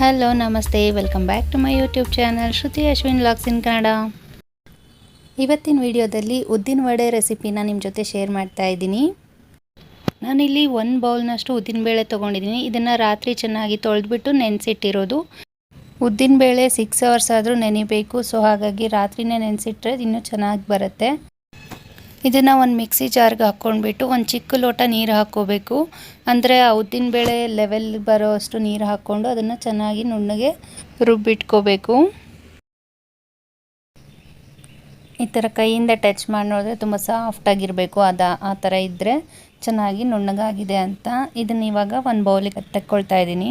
Hello ನಮಸ್ತೆ. Welcome back to my YouTube channel Shruti Ashwin logs in Kannada ಇವತ್ತಿನ ವಿಡಿಯೋದಲ್ಲಿ ಉದ್ದಿನ ವಡೆ ರೆಸಿಪಿನ ನಿಮ್ಮ ಜೊತೆ ಶೇರ್ ಮಾಡ್ತಾ ಇದ್ದೀನಿ. ನಾನಿಲ್ಲಿ ಒಂದು ಬೌಲ್ನಷ್ಟು ಉದ್ದಿನಬೇಳೆ ತೊಗೊಂಡಿದ್ದೀನಿ. ಇದನ್ನು ರಾತ್ರಿ ಚೆನ್ನಾಗಿ ತೊಳೆದ್ಬಿಟ್ಟು ನೆನೆಸಿಟ್ಟಿರೋದು. ಉದ್ದಿನಬೇಳೆ ಸಿಕ್ಸ್ ಅವರ್ಸ್ ಆದರೂ ನೆನಿಬೇಕು. ಸೊ ಹಾಗಾಗಿ ರಾತ್ರಿನೇ ನೆನೆಸಿಟ್ರೆ ಇನ್ನೂ ಚೆನ್ನಾಗಿ ಬರುತ್ತೆ. ಇದನ್ನು ಒಂದು ಮಿಕ್ಸಿ ಜಾರ್ಗೆ ಹಾಕ್ಕೊಂಡ್ಬಿಟ್ಟು ಒಂದು ಚಿಕ್ಕ ಲೋಟ ನೀರು ಹಾಕ್ಕೋಬೇಕು ಅಂದರೆ ಆ ಉದ್ದಿನಬೇಳೆ ಲೆವೆಲ್ ಬರೋ ಅಷ್ಟು ನೀರು ಹಾಕ್ಕೊಂಡು ಅದನ್ನು ಚೆನ್ನಾಗಿ ನುಣ್ಣಗೆ ರುಬ್ಬಿಟ್ಕೋಬೇಕು. ಈ ಥರ ಕೈಯಿಂದ ಟಚ್ ಮಾಡಿದ್ರೆ ತುಂಬ ಸಾಫ್ಟಾಗಿರಬೇಕು ಅದು, ಆ ಥರ ಇದ್ದರೆ ಚೆನ್ನಾಗಿ ನುಣ್ಣಗಾಗಿದೆ ಅಂತ. ಇದನ್ನು ಇವಾಗ ಒಂದು ಬೌಲಿಗೆ ತಕ್ಕೊಳ್ತಾ ಇದ್ದೀನಿ.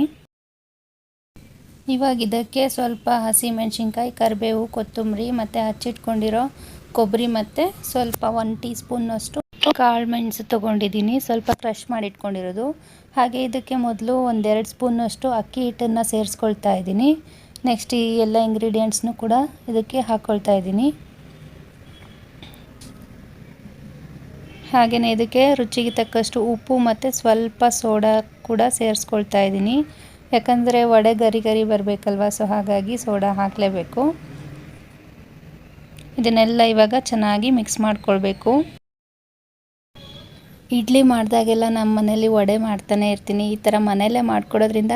ಇವಾಗ ಇದಕ್ಕೆ ಸ್ವಲ್ಪ ಹಸಿ ಮೆಣಸಿನ್ಕಾಯಿ, ಕರಿಬೇವು, ಕೊತ್ತಂಬರಿ ಮತ್ತು ಹಚ್ಚಿಟ್ಕೊಂಡಿರೋ ಕೊಬ್ಬರಿ ಮತ್ತು ಸ್ವಲ್ಪ ಒನ್ ಟೀ ಸ್ಪೂನ್ನಷ್ಟು ಕಾಳು ಮೆಣಸು ತೊಗೊಂಡಿದ್ದೀನಿ. ಸ್ವಲ್ಪ ಕ್ರಷ್ ಮಾಡಿಟ್ಕೊಂಡಿರೋದು ಹಾಗೆ ಇದಕ್ಕೆ ಮೊದಲು ಒಂದೆರಡು ಸ್ಪೂನಷ್ಟು ಅಕ್ಕಿ ಹಿಟ್ಟನ್ನು ಸೇರಿಸ್ಕೊಳ್ತಾ ಇದ್ದೀನಿ. ನೆಕ್ಸ್ಟ್ ಈ ಎಲ್ಲ ಇಂಗ್ರೀಡಿಯೆಂಟ್ಸ್ನು ಕೂಡ ಇದಕ್ಕೆ ಹಾಕ್ಕೊಳ್ತಾ ಇದ್ದೀನಿ. ಹಾಗೆಯೇ ಇದಕ್ಕೆ ರುಚಿಗೆ ತಕ್ಕಷ್ಟು ಉಪ್ಪು ಮತ್ತು ಸ್ವಲ್ಪ ಸೋಡಾ ಕೂಡ ಸೇರಿಸ್ಕೊಳ್ತಾ ಇದ್ದೀನಿ. ಯಾಕಂದರೆ ವಡೆ ಗರಿ ಗರಿ ಬರಬೇಕಲ್ವ, ಸೊ ಹಾಗಾಗಿ ಸೋಡಾ ಹಾಕಲೇಬೇಕು. ಇದನ್ನೆಲ್ಲ ಇವಾಗ ಚೆನ್ನಾಗಿ ಮಿಕ್ಸ್ ಮಾಡ್ಕೊಳ್ಬೇಕು. ಇಡ್ಲಿ ಮಾಡಿದಾಗೆಲ್ಲ ನಮ್ಮ ಮನೇಲಿ ವಡೆ ಮಾಡ್ತಾನೆ ಇರ್ತೀನಿ. ಈ ಥರ ಮನೆಯಲ್ಲೇ ಮಾಡ್ಕೊಡೋದ್ರಿಂದ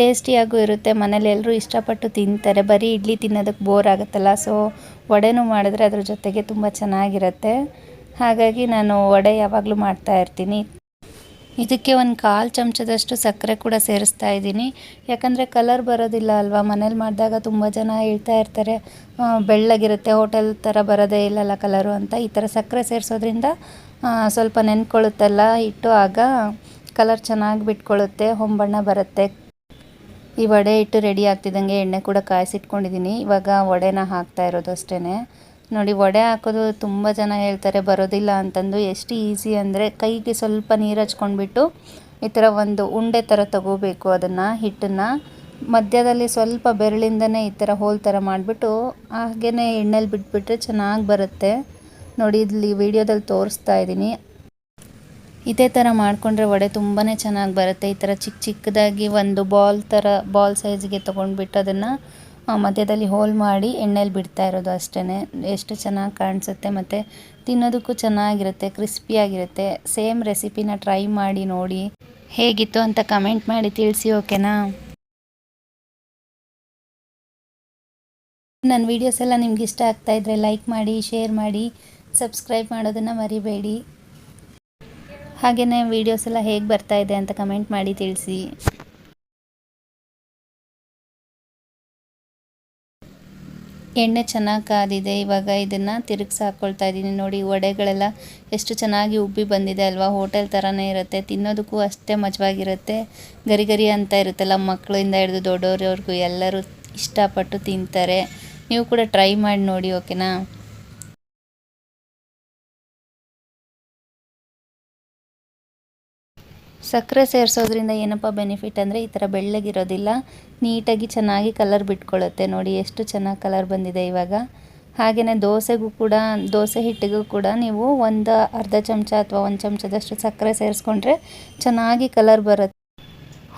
ಟೇಸ್ಟಿಯಾಗೂ ಇರುತ್ತೆ. ಮನೇಲಿ ಎಲ್ಲರೂ ಇಷ್ಟಪಟ್ಟು ತಿಂತಾರೆ. ಬರೀ ಇಡ್ಲಿ ತಿನ್ನೋದಕ್ಕೆ ಬೋರ್ ಆಗುತ್ತಲ್ಲ. ಸೊ ವಡೆನೂ ಮಾಡಿದ್ರೆ ಅದ್ರ ಜೊತೆಗೆ ತುಂಬ ಚೆನ್ನಾಗಿರುತ್ತೆ. ಹಾಗಾಗಿ ನಾನು ವಡೆ ಯಾವಾಗಲೂ ಮಾಡ್ತಾ ಇರ್ತೀನಿ. ಇದಕ್ಕೆ ಒಂದು ಕಾಲು ಚಮಚದಷ್ಟು ಸಕ್ಕರೆ ಕೂಡ ಸೇರಿಸ್ತಾ ಇದ್ದೀನಿ. ಯಾಕಂದರೆ ಕಲರ್ ಬರೋದಿಲ್ಲ ಅಲ್ವಾ? ಮನೇಲಿ ಮಾಡಿದಾಗ ತುಂಬ ಜನ ಹೇಳ್ತಾ ಇರ್ತಾರೆ ಬೆಳ್ಳಗಿರುತ್ತೆ ಹೋಟೆಲ್ ಥರ ಬರೋದೇ ಇಲ್ಲಲ್ಲ ಕಲರು ಅಂತ. ಈ ಥರ ಸಕ್ಕರೆ ಸೇರಿಸೋದ್ರಿಂದ ಸ್ವಲ್ಪ ನೆನ್ಕೊಳ್ಳುತ್ತಲ್ಲ ಇಟ್ಟು ಆಗ ಕಲರ್ ಚೆನ್ನಾಗಿ ಬಿಟ್ಕೊಳ್ಳುತ್ತೆ ಹೊಂಬಣ್ಣ ಬರುತ್ತೆ. ಈ ವಡೆ ಇಟ್ಟು ರೆಡಿ ಆಗ್ತಿದ್ದಂಗೆ ಎಣ್ಣೆ ಕೂಡ ಕಾಯಿಸಿಟ್ಕೊಂಡಿದ್ದೀನಿ. ಇವಾಗ ವಡೆನ ಹಾಕ್ತಾ ಇರೋದು ಅಷ್ಟೇ ನೋಡಿ, ವಡೆ ಹಾಕೋದು ತುಂಬ ಜನ ಹೇಳ್ತಾರೆ, ಬರೋದಿಲ್ಲ ಅಂತಂದು. ಎಷ್ಟು ಈಸಿ ಅಂದರೆ ಕೈಗೆ ಸ್ವಲ್ಪ ನೀರು ಹಚ್ಕೊಂಡ್ಬಿಟ್ಟು ಈ ಥರ ಒಂದು ಉಂಡೆ ಥರ ತಗೋಬೇಕು ಅದನ್ನು, ಹಿಟ್ಟನ್ನು. ಮಧ್ಯದಲ್ಲಿ ಸ್ವಲ್ಪ ಬೆರಳಿಂದನೇ ಈ ಥರ ಹೋಲ್ ಥರ ಮಾಡಿಬಿಟ್ಟು ಹಾಗೇ ಎಣ್ಣೆಲಿ ಬಿಟ್ಬಿಟ್ರೆ ಚೆನ್ನಾಗಿ ಬರುತ್ತೆ. ನೋಡಿ, ಇಲ್ಲಿ ವಿಡಿಯೋದಲ್ಲಿ ತೋರಿಸ್ತಾ ಇದ್ದೀನಿ. ಇದೇ ಥರ ಮಾಡಿಕೊಂಡ್ರೆ ವಡೆ ತುಂಬಾ ಚೆನ್ನಾಗಿ ಬರುತ್ತೆ. ಈ ಥರ ಚಿಕ್ಕ ಚಿಕ್ಕದಾಗಿ ಒಂದು ಬಾಲ್ ಥರ, ಬಾಲ್ ಸೈಜ್ಗೆ ತೊಗೊಂಡ್ಬಿಟ್ಟು ಅದನ್ನು ಮಧ್ಯದಲ್ಲಿ ಹೋಲ್ ಮಾಡಿ ಎಣ್ಣೆಲಿ ಬಿಡ್ತಾ ಇರೋದು ಅಷ್ಟೇ ಎಷ್ಟು ಚೆನ್ನಾಗಿ ಕಾಣಿಸುತ್ತೆ ಮತ್ತು ತಿನ್ನೋದಕ್ಕೂ ಚೆನ್ನಾಗಿರುತ್ತೆ, ಕ್ರಿಸ್ಪಿಯಾಗಿರುತ್ತೆ. ಸೇಮ್ ರೆಸಿಪಿನ ಟ್ರೈ ಮಾಡಿ ನೋಡಿ. ಹೇಗಿತ್ತು ಅಂತ ಕಮೆಂಟ್ ಮಾಡಿ ತಿಳಿಸಿ, ಓಕೆನಾ? ನನ್ನ ವೀಡಿಯೋಸ್ ಎಲ್ಲ ನಿಮ್ಗೆ ಇಷ್ಟ ಆಗ್ತಾ ಇದ್ರೆ ಲೈಕ್ ಮಾಡಿ ಶೇರ್ ಮಾಡಿ ಸಬ್ಸ್ಕ್ರೈಬ್ ಮಾಡೋದನ್ನು ಮರಿಬೇಡಿ. ಹಾಗೆಯೇ ವೀಡಿಯೋಸ್ ಎಲ್ಲ ಹೇಗೆ ಇದೆ ಅಂತ ಕಮೆಂಟ್ ಮಾಡಿ ತಿಳಿಸಿ. ಎಣ್ಣೆ ಚೆನ್ನಾಗಿ ಕಾದಿದೆ, ಇವಾಗ ಇದನ್ನು ತಿರುಗಿಸಿ ಹಾಕ್ಕೊಳ್ತಾ ಇದ್ದೀನಿ ನೋಡಿ, ವಡೆಗಳೆಲ್ಲ ಎಷ್ಟು ಚೆನ್ನಾಗಿ ಉಬ್ಬಿ ಬಂದಿದೆ ಅಲ್ವಾ? ಹೋಟೆಲ್ ಥರನೇ ಇರುತ್ತೆ, ತಿನ್ನೋದಕ್ಕೂ ಅಷ್ಟೇ ಮಜವಾಗಿರುತ್ತೆ. ಗರಿ ಗರಿ ಅಂತ ಇರುತ್ತಲ್ಲ, ಮಕ್ಕಳಿಂದ ಹಿಡಿದು ದೊಡ್ಡವ್ರವ್ರಿಗೂ ಎಲ್ಲರೂ ಇಷ್ಟಪಟ್ಟು ತಿಂತಾರೆ. ನೀವು ಕೂಡ ಟ್ರೈ ಮಾಡಿ ನೋಡಿ, ಓಕೆನಾ? ಸಕ್ಕರೆ ಸೇರಿಸೋದ್ರಿಂದ ಏನಪ್ಪ ಬೆನಿಫಿಟ್ ಅಂದರೆ ಈ ಥರ ಬೆಳ್ಳಗಿರೋದಿಲ್ಲ. ನೀಟಾಗಿ ಚೆನ್ನಾಗಿ ಕಲರ್ ಬಿಟ್ಕೊಳ್ಳುತ್ತೆ ನೋಡಿ ಎಷ್ಟು ಚೆನ್ನಾಗಿ ಕಲರ್ ಬಂದಿದೆ ಇವಾಗ. ಹಾಗೆಯೇ ದೋಸೆಗೂ ಕೂಡ, ದೋಸೆ ಹಿಟ್ಟಿಗೂ ಕೂಡ ನೀವು ಒಂದು ಅರ್ಧ ಚಮಚ ಅಥವಾ ಒಂದು ಚಮಚದಷ್ಟು ಸಕ್ಕರೆ ಸೇರಿಸ್ಕೊಂಡ್ರೆ ಚೆನ್ನಾಗಿ ಕಲರ್ ಬರುತ್ತೆ.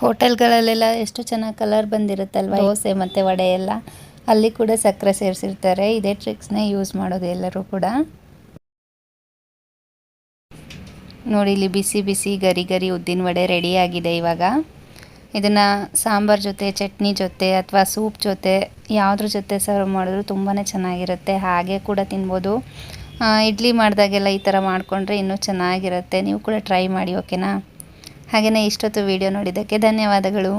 ಹೋಟೆಲ್ಗಳಲ್ಲೆಲ್ಲ ಎಷ್ಟು ಚೆನ್ನಾಗಿ ಕಲರ್ ಬಂದಿರುತ್ತಲ್ವ ದೋಸೆ ಮತ್ತು ವಡೆ ಎಲ್ಲ. ಅಲ್ಲಿ ಕೂಡ ಸಕ್ಕರೆ ಸೇರಿಸಿರ್ತಾರೆ. ಇದೇ ಟ್ರಿಕ್ಸ್ನೇ ಯೂಸ್ ಮಾಡೋದು ಎಲ್ಲರೂ ಕೂಡ. ನೋಡಿ, ಇಲ್ಲಿ ಬಿಸಿ ಬಿಸಿ ಗರಿ ಗರಿ ಉದ್ದಿನ ವಡೆ ರೆಡಿಯಾಗಿದೆ ಇವಾಗ. ಇದನ್ನು ಸಾಂಬಾರು ಜೊತೆ, ಚಟ್ನಿ ಜೊತೆ ಅಥವಾ ಸೂಪ್ ಜೊತೆ ಯಾವುದ್ರ ಜೊತೆ ಸರ್ವ್ ಮಾಡಿದ್ರು ತುಂಬಾ ಚೆನ್ನಾಗಿರುತ್ತೆ. ಹಾಗೆ ಕೂಡ ತಿನ್ಬೋದು. ಇಡ್ಲಿ ಮಾಡಿದಾಗೆಲ್ಲ ಈ ಥರ ಮಾಡಿಕೊಂಡ್ರೆ ಇನ್ನೂ ಚೆನ್ನಾಗಿರುತ್ತೆ. ನೀವು ಕೂಡ ಟ್ರೈ ಮಾಡಿ ಓಕೆನಾ ಹಾಗೆಯೇ ಇಷ್ಟೊತ್ತು ವೀಡಿಯೋ ನೋಡಿದ್ದಕ್ಕೆ ಧನ್ಯವಾದಗಳು.